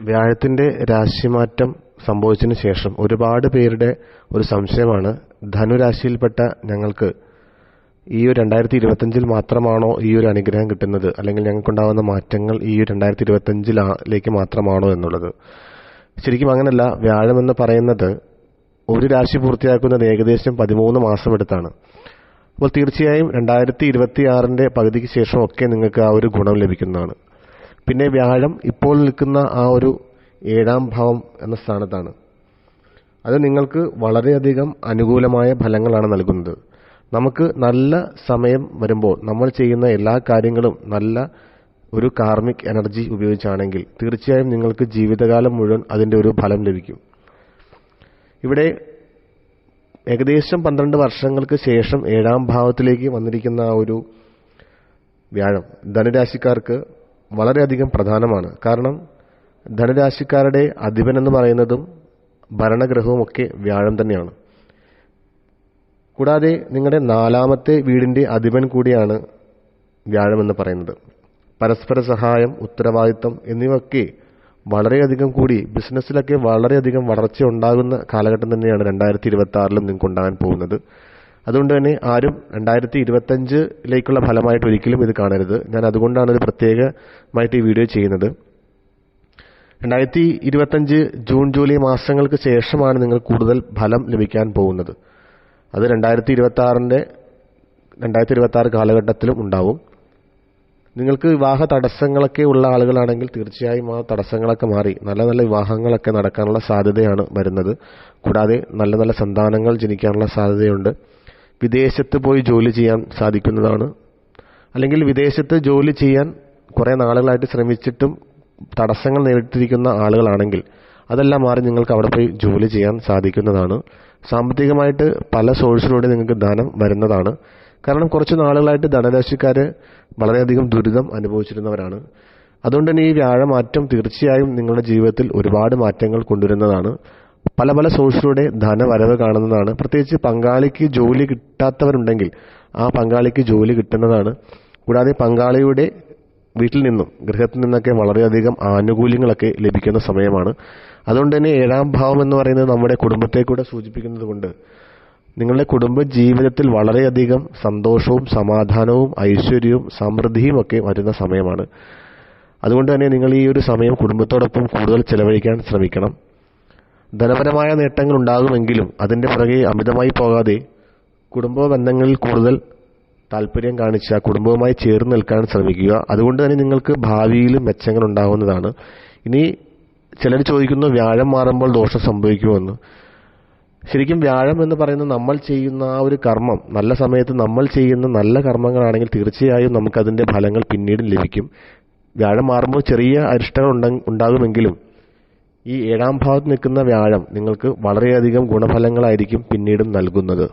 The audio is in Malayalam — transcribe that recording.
വ്യാഴത്തിന്റെ രാശിമാറ്റം സംഭവിച്ചതിന് ശേഷം ഒരുപാട് പേരുടെ ഒരു സംശയമാണ്. ധനുരാശിയിൽപ്പെട്ട ഞങ്ങൾക്ക് ഈ ഒരു രണ്ടായിരത്തി ഇരുപത്തഞ്ചിൽ മാത്രമാണോ ഈ ഒരു അനുഗ്രഹം കിട്ടുന്നത്? അല്ലെങ്കിൽ ഞങ്ങൾക്കുണ്ടാകുന്ന മാറ്റങ്ങൾ ഈ ഒരു രണ്ടായിരത്തി ഇരുപത്തഞ്ചിലേക്ക് മാത്രമാണോ എന്നുള്ളത്. ശരിക്കും അങ്ങനല്ല. വ്യാഴം എന്ന് പറയുന്നത് ഒരു രാശി പൂർത്തിയാക്കുന്നത് ഏകദേശം പതിമൂന്ന് മാസം എടുത്താണ് അപ്പോൾ തീർച്ചയായും രണ്ടായിരത്തി ഇരുപത്തി ആറിന്റെ പകുതിക്ക് ശേഷമൊക്കെ നിങ്ങൾക്ക് ആ ഒരു ഗുണം ലഭിക്കുന്നതാണ്. പിന്നെ വ്യാഴം ഇപ്പോൾ നിൽക്കുന്ന ആ ഒരു ഏഴാം ഭാവം എന്ന സ്ഥാനത്താണ്. അത് നിങ്ങൾക്ക് വളരെയധികം അനുകൂലമായ ഫലങ്ങളാണ് നൽകുന്നത്. നമുക്ക് നല്ല സമയം വരുമ്പോൾ നമ്മൾ ചെയ്യുന്ന എല്ലാ കാര്യങ്ങളും നല്ല ഒരു കാർമിക് എനർജി ഉപയോഗിച്ചാണെങ്കിൽ തീർച്ചയായും നിങ്ങൾക്ക് ജീവിതകാലം മുഴുവൻ അതിന്റെ ഒരു ഫലം ലഭിക്കും. ഇവിടെ ഏകദേശം പന്ത്രണ്ട് വർഷങ്ങൾക്ക് ശേഷം ഏഴാം ഭാവത്തിലേക്ക് വന്നിരിക്കുന്ന ആ ഒരു വ്യാഴം ധനുരാശിക്കാർക്ക് വളരെയധികം പ്രധാനമാണ്. കാരണം ധനുരാശിക്കാരുടെ അധിപൻ എന്ന് പറയുന്നതും ഭരണഗ്രഹവും ഒക്കെ വ്യാഴം തന്നെയാണ്. കൂടാതെ നിങ്ങളുടെ നാലാമത്തെ വീടിന്റെ അധിപൻ കൂടിയാണ് വ്യാഴം എന്ന് പറയുന്നത്. പരസ്പര സഹായം ഉത്തരവാദിത്തം എന്നിവയൊക്കെ വളരെയധികം കൂടി ബിസിനസ്സിലൊക്കെ വളരെയധികം വളർച്ച ഉണ്ടാകുന്ന കാലഘട്ടം തന്നെയാണ് രണ്ടായിരത്തി ഇരുപത്തി ആറിലും നിങ്ങൾക്ക് ഉണ്ടാകാൻ പോകുന്നത്. അതുകൊണ്ട് തന്നെ ആരും രണ്ടായിരത്തി ഇരുപത്തഞ്ചിലേക്കുള്ള ഫലമായിട്ട് ഒരിക്കലും ഇത് കാണരുത്. ഞാൻ അതുകൊണ്ടാണ് ഇത് പ്രത്യേകമായിട്ട് ഈ വീഡിയോ ചെയ്യുന്നത്. രണ്ടായിരത്തി ഇരുപത്തഞ്ച് ജൂൺ ജൂലൈ മാസങ്ങൾക്ക് ശേഷമാണ് നിങ്ങൾ കൂടുതൽ ഫലം ലഭിക്കാൻ പോകുന്നത്. അത് രണ്ടായിരത്തി ഇരുപത്തി ആറിന്റെ രണ്ടായിരത്തി ഇരുപത്തി ആറ് കാലഘട്ടത്തിലും ഉണ്ടാവും. നിങ്ങൾക്ക് വിവാഹ തടസ്സങ്ങളൊക്കെ ഉള്ള ആളുകളാണെങ്കിൽ തീർച്ചയായും ആ തടസ്സങ്ങളൊക്കെ മാറി. നല്ല നല്ല വിവാഹങ്ങളൊക്കെ നടക്കാനുള്ള സാധ്യതയാണ് വരുന്നത്. കൂടാതെ നല്ല നല്ല സന്താനങ്ങൾ ജനിക്കാനുള്ള സാധ്യതയുണ്ട്. വിദേശത്ത് പോയി ജോലി ചെയ്യാൻ സാധിക്കുന്നതാണ്. അല്ലെങ്കിൽ വിദേശത്ത് ജോലി ചെയ്യാൻ കുറേ നാളുകളായിട്ട് ശ്രമിച്ചിട്ടും തടസ്സങ്ങൾ നേരിട്ടിരിക്കുന്ന ആളുകളാണെങ്കിൽ അതെല്ലാം മാറി നിങ്ങൾക്ക് അവിടെ പോയി ജോലി ചെയ്യാൻ സാധിക്കുന്നതാണ്. സാമ്പത്തികമായിട്ട് പല സോഴ്സിലൂടെ നിങ്ങൾക്ക് ധനം വരുന്നതാണ്. കാരണം കുറച്ച് നാളുകളായിട്ട് ധനരാശിക്കാർ വളരെയധികം ദുരിതം അനുഭവിച്ചിരുന്നവരാണ്. അതുകൊണ്ട് തന്നെ ഈ വ്യാഴമാറ്റം തീർച്ചയായും നിങ്ങളുടെ ജീവിതത്തിൽ ഒരുപാട് മാറ്റങ്ങൾ കൊണ്ടുവരുന്നതാണ്. പല പല സോഴ്സിലൂടെ ധനവരവ് കാണുന്നതാണ്. പ്രത്യേകിച്ച് പങ്കാളിക്ക് ജോലി കിട്ടാത്തവരുണ്ടെങ്കിൽ ആ പങ്കാളിക്ക് ജോലി കിട്ടുന്നതാണ്. കൂടാതെ പങ്കാളിയുടെ വീട്ടിൽ നിന്നും ഗൃഹത്തിൽ നിന്നൊക്കെ വളരെയധികം ആനുകൂല്യങ്ങളൊക്കെ ലഭിക്കുന്ന സമയമാണ്. അതുകൊണ്ട് തന്നെ ഏഴാം ഭാവം എന്ന് പറയുന്നത് നമ്മുടെ കുടുംബത്തെ കൂടെ സൂചിപ്പിക്കുന്നത് കൊണ്ട് നിങ്ങളുടെ കുടുംബ ജീവിതത്തിൽ വളരെയധികം സന്തോഷവും സമാധാനവും ഐശ്വര്യവും സമൃദ്ധിയും ഒക്കെ വരുന്ന സമയമാണ്. അതുകൊണ്ട് തന്നെ നിങ്ങൾ ഈ ഒരു സമയം കുടുംബത്തോടൊപ്പം കൂടുതൽ ചെലവഴിക്കാൻ ശ്രമിക്കണം. ധനപരമായ നേട്ടങ്ങൾ ഉണ്ടാകുമെങ്കിലും അതിന്റെ പുറകെ അമിതമായി പോകാതെ കുടുംബ ബന്ധങ്ങളിൽ കൂടുതൽ താല്പര്യം കാണിച്ച കുടുംബവുമായി ചേർന്ന് നിൽക്കാൻ ശ്രമിക്കുക. അതുകൊണ്ട് തന്നെ നിങ്ങൾക്ക് ഭാവിയിൽ മെച്ചങ്ങൾ ഉണ്ടാകുന്നതാണ്. ഇനി ചിലർ ചോദിക്കുന്നു വ്യാഴം മാറുമ്പോൾ ദോഷം സംഭവിക്കുമെന്ന്. ശരിക്കും വ്യാഴം എന്ന് പറയുന്നത് നമ്മൾ ചെയ്യുന്ന ആ ഒരു കർമ്മം നല്ല സമയത്ത് നമ്മൾ ചെയ്യുന്ന നല്ല കർമ്മങ്ങളാണെങ്കിൽ തീർച്ചയായും നമുക്കതിന്റെ ഫലങ്ങൾ പിന്നീട് ലഭിക്കും. വ്യാഴം മാറുമ്പോൾ ചെറിയ അരിഷ്ടങ്ങൾ ഉണ്ടാകുമെങ്കിലും ഈ ഏഴാം ഭാവത്ത് നിൽക്കുന്ന വ്യാഴം നിങ്ങൾക്ക് വളരെയധികം ഗുണഫലങ്ങളായിരിക്കും പിന്നീടും നൽകുന്നത്.